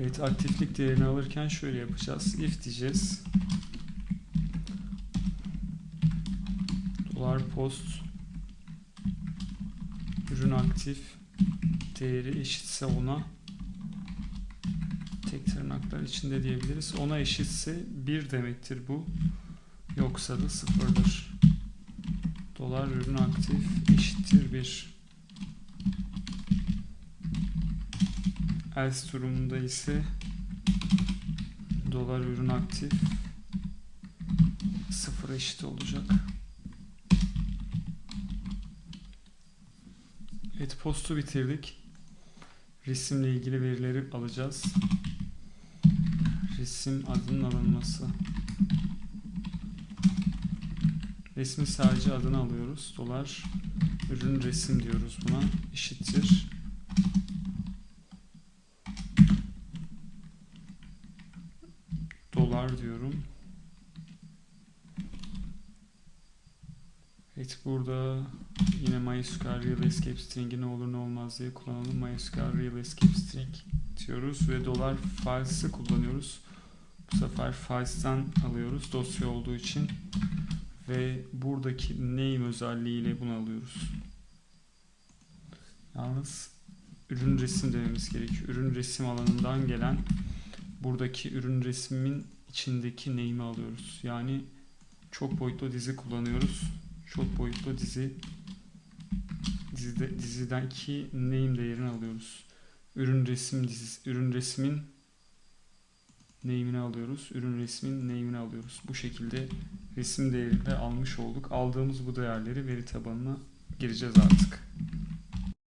Evet aktiflik değerini alırken şöyle yapacağız. If diyeceğiz. Dolar post ürün aktif değeri eşitse ona tek tırnaklar içinde diyebiliriz. Ona eşitse 1 demektir bu. Yoksa da sıfırdır. Dolar ürün aktif eşittir 1. Else durumunda ise dolar ürün aktif sıfır eşit olacak. Evet postu bitirdik. Resimle ilgili verileri alacağız. Resim adının alınması. Resmin sadece adını alıyoruz. Dolar ürün resim diyoruz buna. Eşittir. Dolar diyorum. Evet burada yine MySQL Real Escape String'i ne olur ne olmaz diye kullanalım. MySQL Real Escape String diyoruz ve dolar files'ı kullanıyoruz. Bu sefer files'tan alıyoruz dosya olduğu için ve buradaki name özelliğiyle bunu alıyoruz. Yalnız ürün resim dememiz gerekiyor. Ürün resim alanından gelen buradaki ürün resmin içindeki name'i alıyoruz. Yani çok boyutlu dizi kullanıyoruz. Çok boyutlu dizi dizide, dizideki name değerini alıyoruz. Ürün resim dizisi, ürün resmin name'ini alıyoruz. Ürün resmin name'ini alıyoruz. Bu şekilde resim değerini de almış olduk. Aldığımız bu değerleri veri tabanına gireceğiz artık.